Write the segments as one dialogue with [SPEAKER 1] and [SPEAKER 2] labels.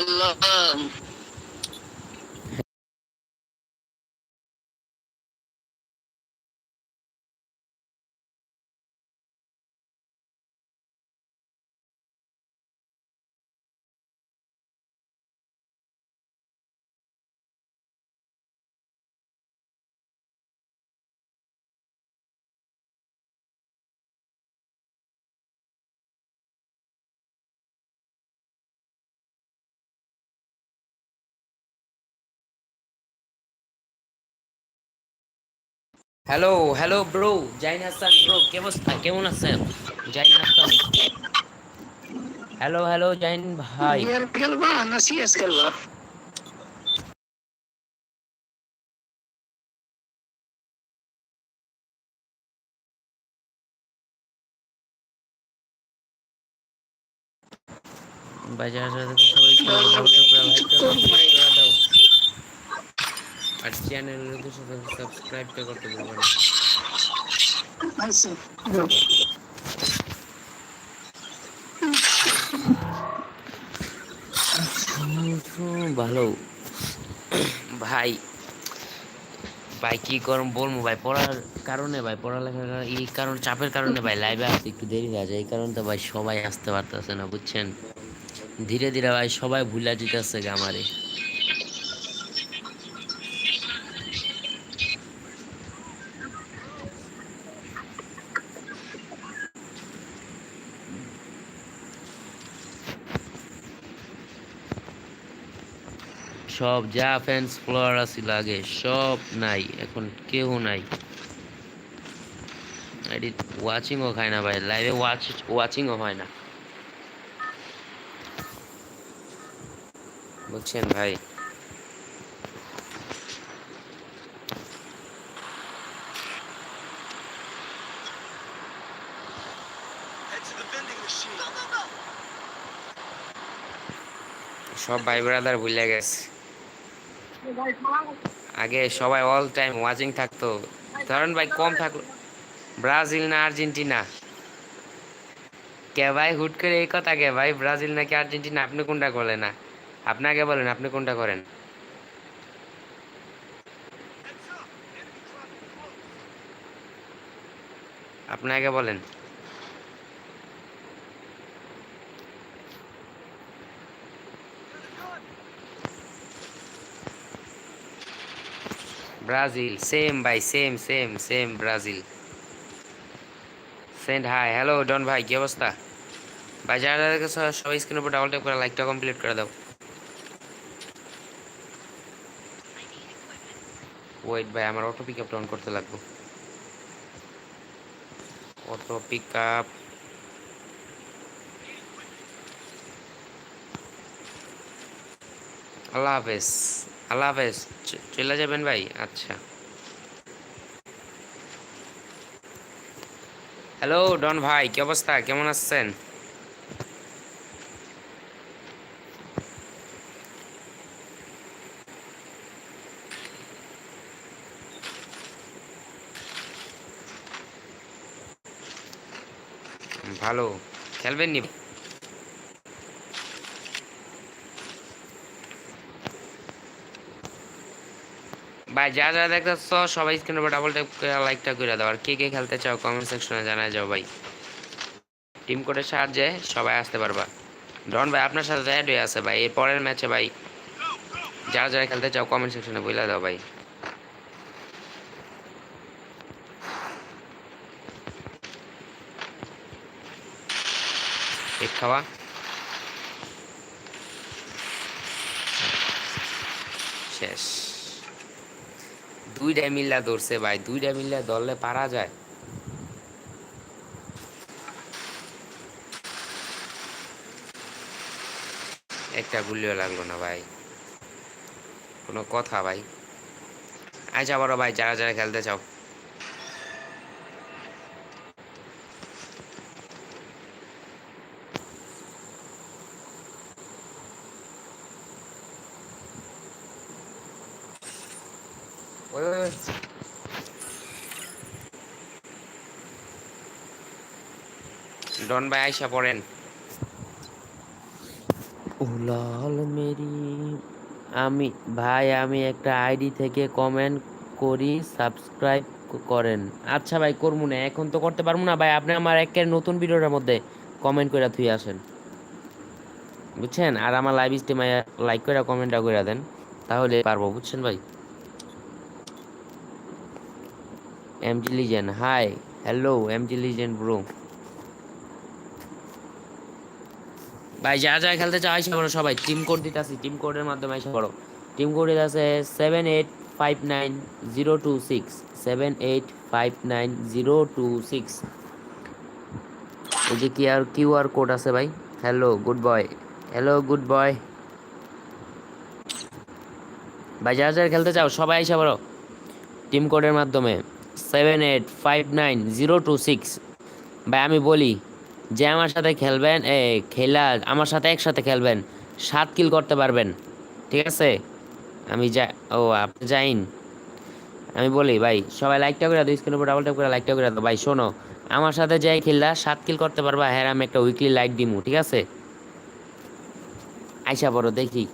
[SPEAKER 1] Hello
[SPEAKER 2] hello hello bro Zain Hasan bro কে অবস্থা? কেমন আছেন? জাইন হাসান হ্যালো হ্যালো জাইন ভাই.
[SPEAKER 1] খেলবা না সিএস খেলবা?
[SPEAKER 2] বাজার সবাই আর চ্যানেলের সাথে সাবস্ক্রাইবটা করতে ভুলবেন ভালো। ভাই ভাই কি করম বলব ভাই, পড়ার কারণে ভাই, পড়ালেখার এই কারণ, চাপের কারণে ভাই লাইভে আসতে একটু দেরি হয়ে যায়। এই কারণে তো ভাই সবাই আসতে পারতেছে না, বুঝছেন? ধীরে ধীরে ভাই সবাই ভুলা যেতেছে আমারে। সব যা ফ্যান্স ফলোয়ার আছিল আগে সব নাই, এখন কেউ নাই। এডিট ওয়াচিংও খায় না ভাই লাইভে ওয়াচ ওয়াচিংও হয় না। বুঝছেন ভাই? সব ভাই ব্রাদার ভুলে গেছে। আগে সবাই অল টাইম ওয়াচিং থাকতো। ধরেন ভাই, কম থাকল। ব্রাজিল না আর্জেন্টিনা? কে ভাই, হুট করে এই কথা কে ভাই, ব্রাজিল নাকি আর্জেন্টিনা? আপনি কোনটা করলেন? না আপনাকে বলেন, আপনি কোনটা করেন? আপনাকে বলেন। ব্রাজিল সেম ভাই same same same Brazil send hi hello Don ভাই কি অবস্থা? ভাই যারা দেখেছ, সবাই স্ক্রিনের উপর ডাবল ট্যাপ করে লাইকটা কমপ্লিট করে দাও। ওয়েট ভাই আমার অটো পিক আপটা অন করতে লাগবে। অটো পিক আপ আল্লাহ হাফেজ। আল্লাহ হাফেজ। চলে যাবেন ভাই? আচ্ছা। হ্যালো ডন ভাই, কি অবস্থা? কেমন আছেন? ভালো। খেলবেন নি ভাই, যা যা দেখতেছ, সবাই স্ক্রিনের উপর ডাবল ট্যাপ করে লাইকটা করে দাও। আর কে কে খেলতে চাও কমেন্ট সেকশনে জানায় যাও ভাই। টিম কোডের সাহায্যে সবাই আসতে পারবা। ডন ভাই, আপনার সাথে অ্যাড হয়ে আছে ভাই। এর পরের ম্যাচে ভাই, যারা যারা খেলতে চাও কমেন্ট সেকশনে বলে দাও ভাই। খাওয়া। শেষ। দুইটা মিল্লা ধরছে ভাই দুইটা মিল্লা ধরলে পারা যায়। একটা গুলিও লাগল না ভাই। কোনো কথা ভাই। আচ্ছা বড় ভাই, যারা যারা খেলতে চাও। ডন ভাই আইসা পড়েন। উলাল মেরি, আমি, ভাই, আমি একটা আইডি থেকে কমেন্ট করি সাবস্ক্রাইব করেন। আচ্ছা ভাই, করব না, এখন তো করতে পারব না। ভাই, আপনি আমার একের নতুন ভিডিওটার মধ্যে কমেন্ট করে থুই আসেন। বুঝছেন? আর আমার লাইভ স্ট্রিমে লাইক করে কমেন্টটা করে দেন। তাহলে পারব, বুঝছেন ভাই? MG legend hi hello MG legend bro ভাই, যা যা খেলতে চাও, আইসা সবাই টিম কোড দিতেছি টিম কোডের মাধ্যমে আইসা করো টিম কোড আছে seven eight five nine zero two six seven eight five nine zero two six এই যে কি আর কিউআর কোড আছে ভাই। Hello good boy hello good boy ভাই যারা যারা খেলতে চাও, সবাই আইসা করো টিম কোডের মাধ্যমে। Seven eight five nine zero two six ভাই, আমি বলি যে আমার সাথে খেলবেন খেলা, আমার সাথে একসাথে খেলবেন, সাত কিল করতে পারবেন। ঠিক আছে? আমি যা, ও, আপনি যাইন। আমি বলি, ভাই, সবাই লাইকটা করে দাও স্ক্রিনের উপর ডাবল ট্যাপ করে লাইকটা করে দাও। ভাই, শোনো, আমার সাথে যাই খেললা, সাত কিল করতে পারবা হ্যাঁ আমি একটা উইকলি লাইক দিমু, ঠিক আছে? আইসা বড় দেখি।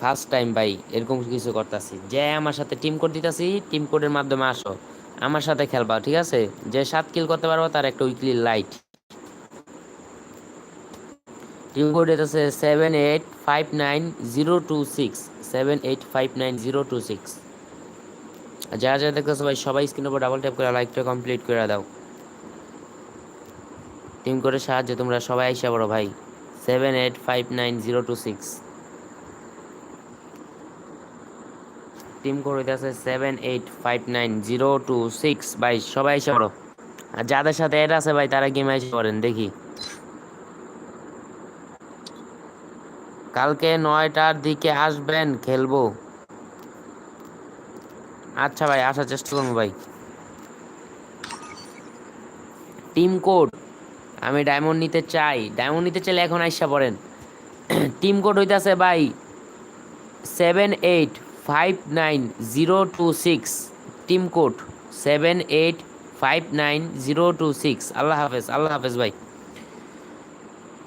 [SPEAKER 2] ফার্স্ট টাইম ভাই, এরকম কিছু করতেছি। যে আমার সাথে টিম কোড দিতেছি টিম কোডের মাধ্যমে আসো। আমার সাথে খেলবা, ঠিক আছে? যে সাত কিল করতে পারব, তার একটা উইকলি লাইট টিম কোড আছে seven eight five nine zero two six seven eight five nine zero two six যারা যারা দেখতেছো ভাই, সবাই স্ক্রিনের উপর ডাবল ট্যাপ করে লাইকটা কমপ্লিট করে দাও। টিম কোডের সাহায্যে তোমরা সবাই আইসা বড় ভাই। Seven eight five nine zero two six team code হইতেছে seven eight five nine zero two six ভাই, সবাই এসে পড়ো আর যাদের সাথে এটা আছে ভাই, তারা গেম এসে পড়েন, দেখি। কালকে নয়টার দিকে আসবেন, খেলব। আচ্ছা ভাই, আসার চেষ্টা করব ভাই। টিম কোড, আমি ডায়মন্ড নিতে চাই। ডায়মন্ড নিতে চাইলে এখন আইসা পড়েন। টিম কোড হইতাছে ভাই seven eight five nine zero two six team code seven eight five nine zero two six আল্লাহ হাফেজ আল্লাহ হাফেজ ভাই।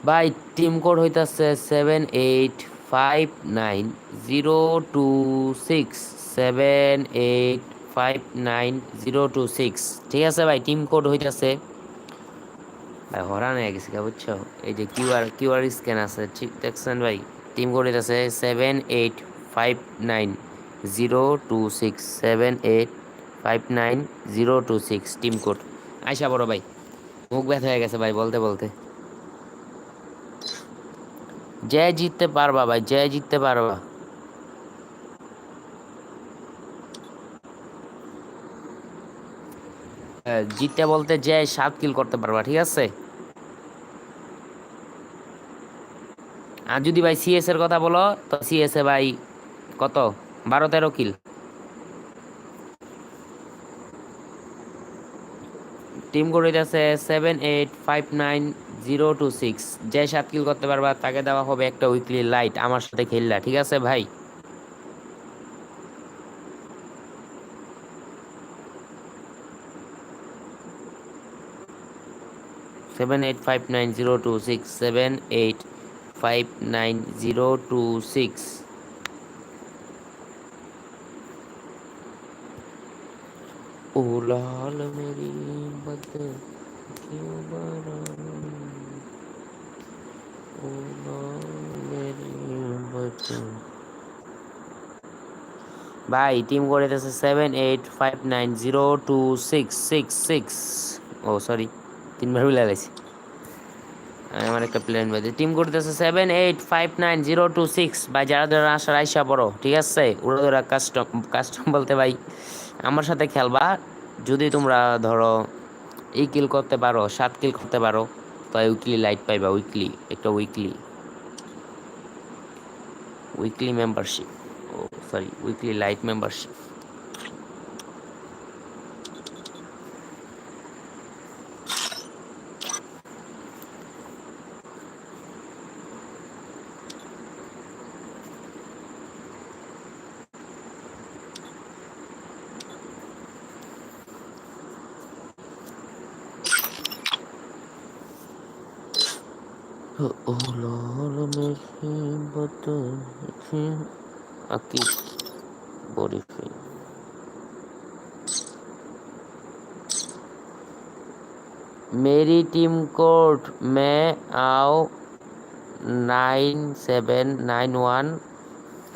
[SPEAKER 2] ভাই টিম কোড হইতাছে seven eight five nine zero two six seven eight five nine zero two six ঠিক আছে ভাই team code হইতাছে। ভাই হরান হয়ে গেছে বুঝছ? এই যে কিউআর কিউআর স্ক্যান আছে, ঠিক দেখছেন ভাই? টিম কোড হইতাছে seven eight five nine zero two six seven eight five nine zero two six team code. আইসা বড় ভাই মুখ ব্যথা হয়ে গেছে ভাই বলতে বলতে। যে জিততে পারবা ভাই যে জিততে পারবা। হ্যাঁ, জিততে বলতে যে সাত কিল করতে পারবা ঠিক আছে? আর যদি ভাই সিএস এর কথা বলো তো সিএস এ ভাই কত? বারো তেরো কিল। টিম করে আছে seven eight five nine zero two six যে সাত কিল করতে পারবা, তাকে দেওয়া হবে একটা উইকলি লাইট আমার সাথে খেললা, ঠিক আছে ভাই? Seven eight five nine zero two six seven eight five nine zero two six ओ लाल मेरी बद क्यों बरन ओ लाल मेरी बद ভাই টিম করে দিতেছে seven eight five nine zero two six six six oh sorry তিনবার ভুলে গেছি আমার একটা প্লেন বাজে টিম করতেছে seven eight five nine zero two six ভাই যারা যারা আসার আইসা পড়ো ঠিক আছে ওরা ধরা কাস্টম কাস্টম বলতে ভাই আমার সাথে খেলবা। যদি তোমরা ধরো এই কিল করতে পারো, সাত কিল করতে পারো তো উইকলি লাইট পাইবা উইকলি একটা উইকলি উইকলি মেম্বারশিপ ও sorry weekly light membership Aki body free. मेरी टीम कोड में आओ nine seven nine one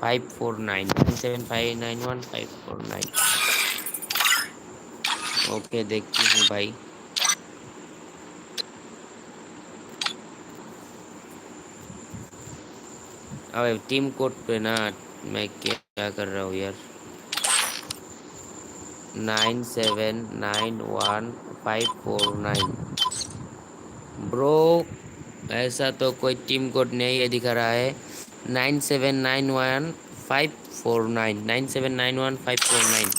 [SPEAKER 2] five four nine nine seven five nine one five four nine okay देखती हूँ भाई अबे team code पे ना मैं क्या कर रहा हूँ यार? Nine seven nine one five four nine. Bro, ऐसा तो कोई टीम कोड नहीं है दिखा रहा है। Nine seven nine one five four nine. Nine seven nine one five four nine.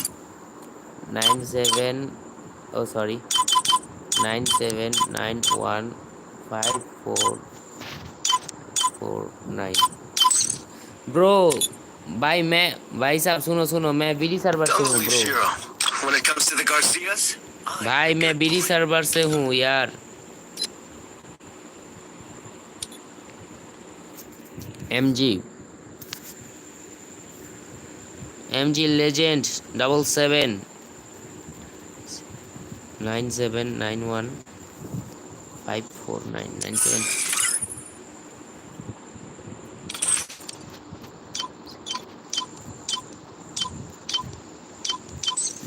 [SPEAKER 2] Nine seven, oh, sorry. Nine seven nine one five four four nine. Bro भाई मैं भाई साहब सुनो सुनो मैं बीडी सर्वर से हूँ ब्रो भाई मैं बीडी सर्वर से हूँ यार। M G M G legend double seven nine seven nine one five four nine nine seven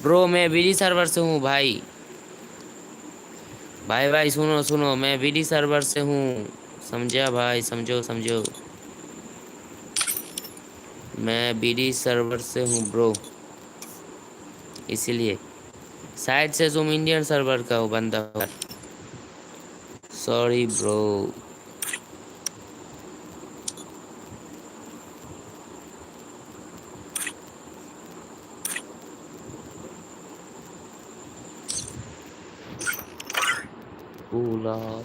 [SPEAKER 2] bro मैं बीडी सर्वर से हूँ, भाई। भाई भाई, सुनो सुनो, मैं बीडी सर्वर से हूँ। समझा, भाई, समझो समझो। मैं बीडी सर्वर से हूँ ब्रो इसीलिए। शायद से तुम इंडियन सर्वर का हो, बंदा। सॉरी ब्रो 哦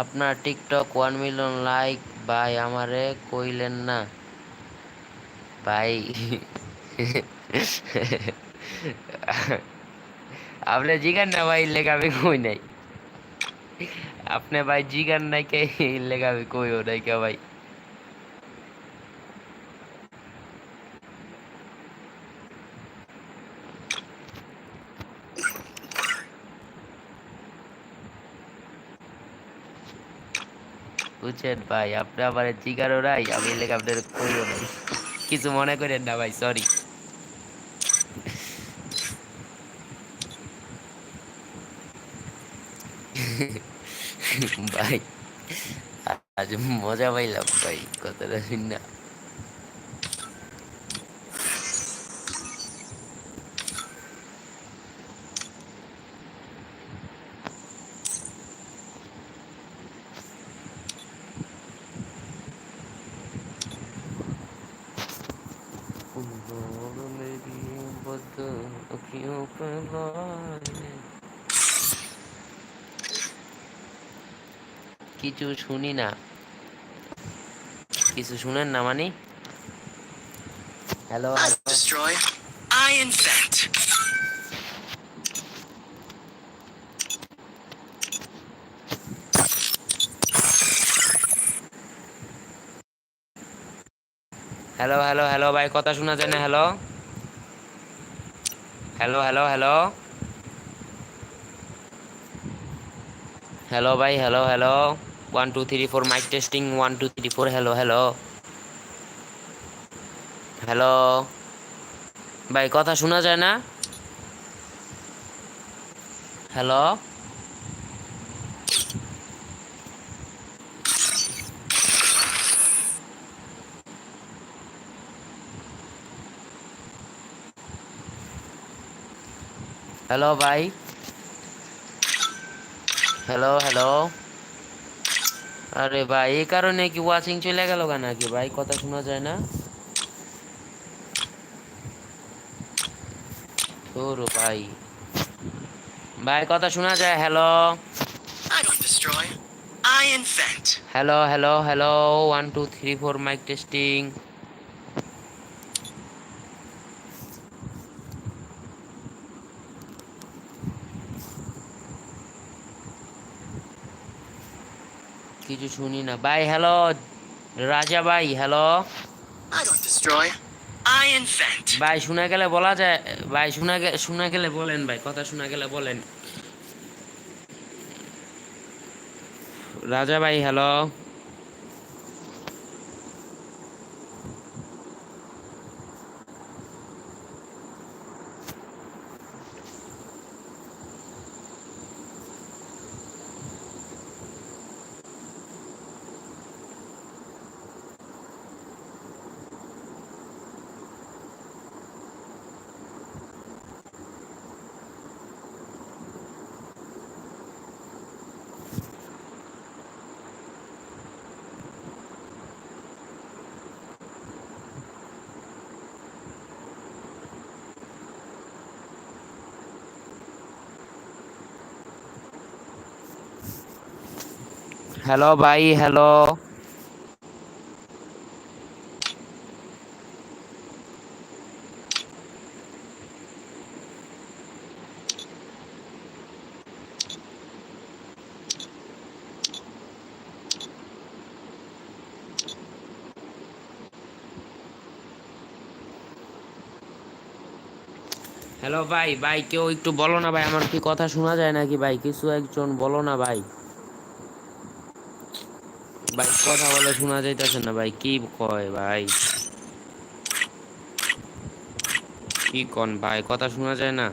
[SPEAKER 2] আপনার টিকটক ওয়ান মিলিয়ন লাইক ভাই, আমারে কইলেন না। ভাই, আপনি জিগান না ভাই আমি কই নাই। আপনি ভাই, জিগান নাই কে লেখা আমি কইও নাই কে ভাই। বুঝছেন ভাই? আপনি আমার জিগারও নাই, আমি লেখা আপনার কইও নাই। কিছু মনে করেন না ভাই সরি ভাই, আজ মজা পাইলাম ভাই, কথাটা শুন। না কিছু শুনি না। কিছু শুনেন না মানে?
[SPEAKER 3] Hello destroy. I.
[SPEAKER 2] Hello hello hello ভাই কথা শোনা যায় না hello hello hello hello hello ভাই hello hello one two three four mike testing one two three four hello hello hello ভাই, কথা শোনা যায় না? হ্যালো হ্যালো ভাই? হ্যালো হ্যালো আরে ভাই এই কারণে কি ওয়াশিং চলে গেল কেন? নাকি ভাই কথা শোনা যায় না? তোর ভাই। ভাই কথা শোনা যায়
[SPEAKER 3] hello.
[SPEAKER 2] Hello hello hello one two three four mike testing কিছু শুনি না। ভাই হ্যালো রাজা ভাই হ্যালো. ভাই শোনা গেলে বলা যায় ভাই শোনা শোনা গেলে বলেন ভাই কথা শোনা গেলে বলেন। রাজা ভাই হ্যালো হ্যালো ভাই, হ্যালো। হ্যালো ভাই ভাই কেউ একটু বলো না ভাই, আমার কি কথা শোনা যায় নাকি ভাই? কিছু একজন বলো না ভাই। ভাই, কথা বলে শোনা যাইতেছে না ভাই, কি কয় ভাই? কি কন ভাই, কথা শোনা যায় না।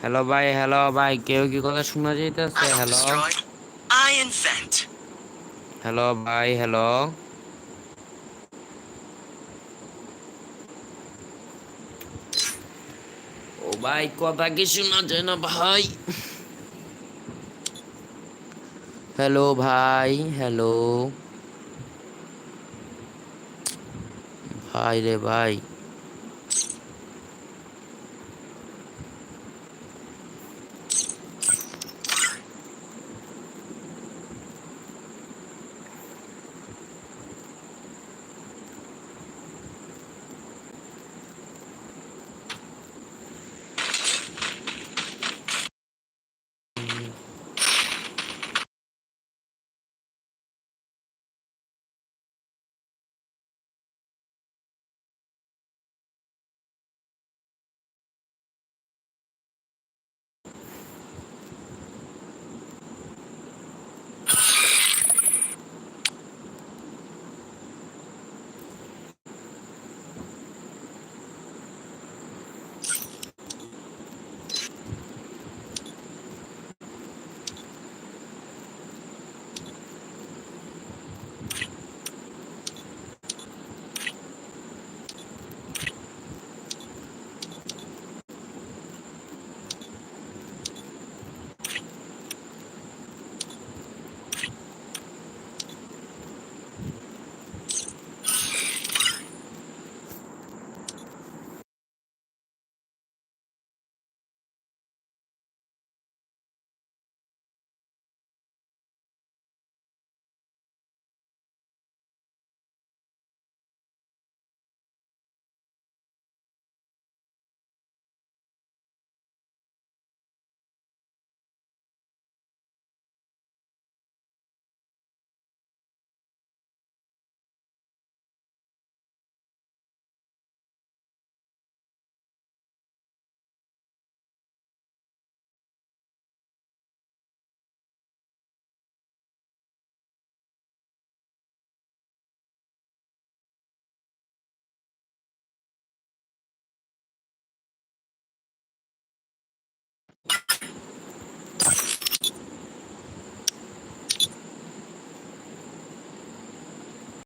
[SPEAKER 2] হ্যালো ভাই হ্যালো ভাই, কেউ কি কথা শোনা যাইতেছে?
[SPEAKER 3] Hello Invent.
[SPEAKER 2] হ্যালো ভাই হ্যালো ও ভাই কথা কি শোনা যায় না ভাই। হ্যালো ভাই হ্যালো ভাই রে ভাই।